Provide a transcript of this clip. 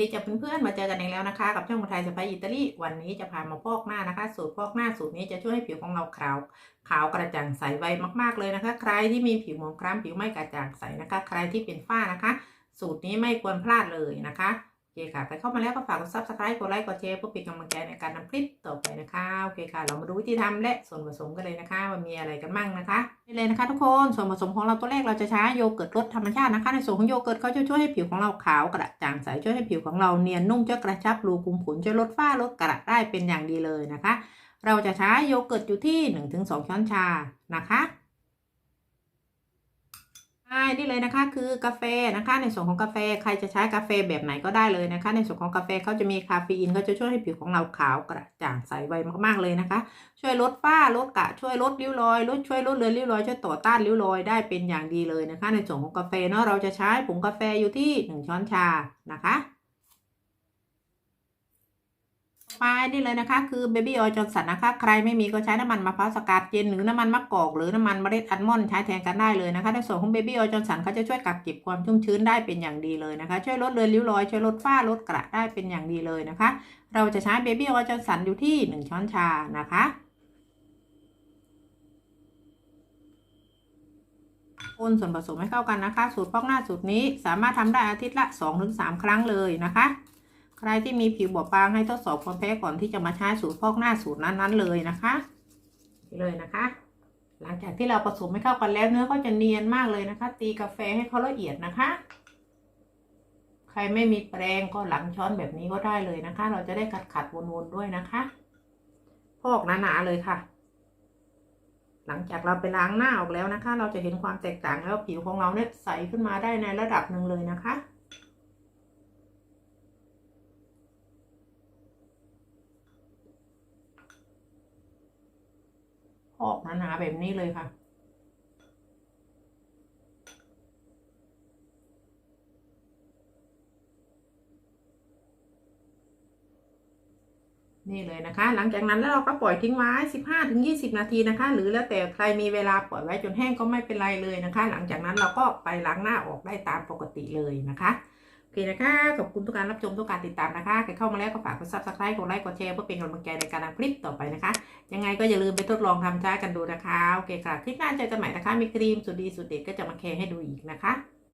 ดีจ้ะเพื่อนๆมาเจอกันอีกแล้วนะคะ กับช่องคนไทยสไปอิตาลีวันนี้จะพามาพอกหน้านะคะ สูตรพอกหน้าสูตรนี้จะช่วยให้ผิวของเราขาวขาวกระจ่างใสไวมากๆเลยนะคะ ใครที่มีผิวหมองคล้ำผิวไม่กระจ่างใสนะคะ ใครที่เป็นฝ้านะคะ สูตรนี้ไม่ควรพลาดเลยนะคะโอเคค่ะ ใครเข้ามาแล้วก็ฝากกด subscribe กดไลค์กดแชร์เพื่อเป็นกำลังใจในการทำคลิปต่อไปนะคะโอเคค่ะ เรามาดูวิธีทำและส่วนผสมกันเลยนะคะว่ามีอะไรกันบ้างนะคะนี่เลยนะคะทุกคนส่วนผสมของเราตัวแรกเราจะใช้โยเกิร์ตรสธรรมชาตินะคะ ในส่วนของโยเกิร์ตเขาจะช่วยให้ผิวของเราขาวกระจ่างใสช่วยให้ผิวของเราเนียนนุ่มช่วยกระชับรูขุมขนช่วยลดฝ้าลดกระได้เป็นอย่างดีเลยนะคะ เราจะใช้โยเกิร์ตอยู่ที่ 1-2 ช้อนชานะคะ ได้เลยนะคะ คือกาแฟนะคะ ในส่วนของกาแฟใครจะใช้กาแฟแบบไหนก็ได้เลยนะคะ ในส่วนของกาแฟเขาจะมีคาเฟอีนเขาจะช่วยให้ผิวของเราขาวกระจ่างใสไวมากๆเลยนะคะ ช่วยลดฝ้าลดกระช่วยลดริ้วรอยลดช่วยลดเลือนริ้วรอยช่วยต่อต้านริ้วรอยได้เป็นอย่างดีเลยนะคะ ในส่วนของกาแฟเนาะเราจะใช้ผงกาแฟอยู่ที่ 1 ช้อนชานะคะ ไปนี่เลยนะคะ คือเบบี้ออยจอนสันนะคะ ใครไม่มีก็ใช้น้ำมันมะพร้าวสกัดเย็นหรือน้ำมันมะกอกหรือน้ำมันเมล็ดอัลมอนด์ใช้แทนกันได้เลยนะคะในส่วนของเบบี้ออยจอนสันเขาจะช่วยกักเก็บความชุ่มชื้นได้เป็นอย่างดีเลยนะคะ ช่วยลดเลือนริ้วรอย ช่วยลดฝ้าลดกระได้เป็นอย่างดีเลยนะคะ เราจะใช้เบบี้ออยจอนสันอยู่ที่ 1 ช้อนชานะคะคนส่วนผสมให้เข้ากันนะคะ สูตรพอกหน้าสูตรนี้สามารถทำได้อาทิตย์ละ 2-3 ครั้งเลยนะคะ ใครที่มีผิวบอบบางให้ทดสอบความแพ้ก่อนที่จะมาใช้สูตรพอกหน้าสูตรนั้นๆเลยนะคะ เลยนะคะ หลังจากที่เราผสมให้เข้ากันแล้วเนื้อก็จะเนียนมากเลยนะคะ ตีกาแฟให้เขาละเอียดนะคะ ใครไม่มีแปรงก็หลังช้อนแบบนี้ก็ได้เลยนะคะ เราจะได้ขัดขัดๆวนๆด้วยนะคะพอกหนาๆเลยค่ะ หลังจากเราไปล้างหน้าออกแล้วนะคะ เราจะเห็นความแตกต่างแล้วผิวของเราเนี่ยใสขึ้นมาได้ในระดับหนึ่งเลยนะคะ พอกหนาๆแบบนี้เลยค่ะ นี่เลยนะคะ หลังจากนั้นแล้วเราก็ปล่อยทิ้งไว้15ถึง20นาทีนะคะ หรือแล้วแต่ใครมีเวลาปล่อยไว้จนแห้งก็ไม่เป็นไรเลยนะคะ หลังจากนั้นเราก็ไปล้างหน้าออกได้ตามปกติเลยนะคะ อเคนะคะ ขอบคุณทุกการรับชมทุกการติดตามนะคะใครเข้ามาแล้วก็ฝากกดซับสไครต์กดไลค์กดแชร์เพื่อเป็นกำลังใจในการทำคลิปต่อไปนะคะ ยังไงก็อย่าลืมไปทดลองทำใช้กันดูนะคะ โอเคค่ะ คลิปหน้าเจอกันใหม่นะคะ มีครีมสุดดีสุดเด็ดก็จะมาแชร์ให้ดูอีกนะคะ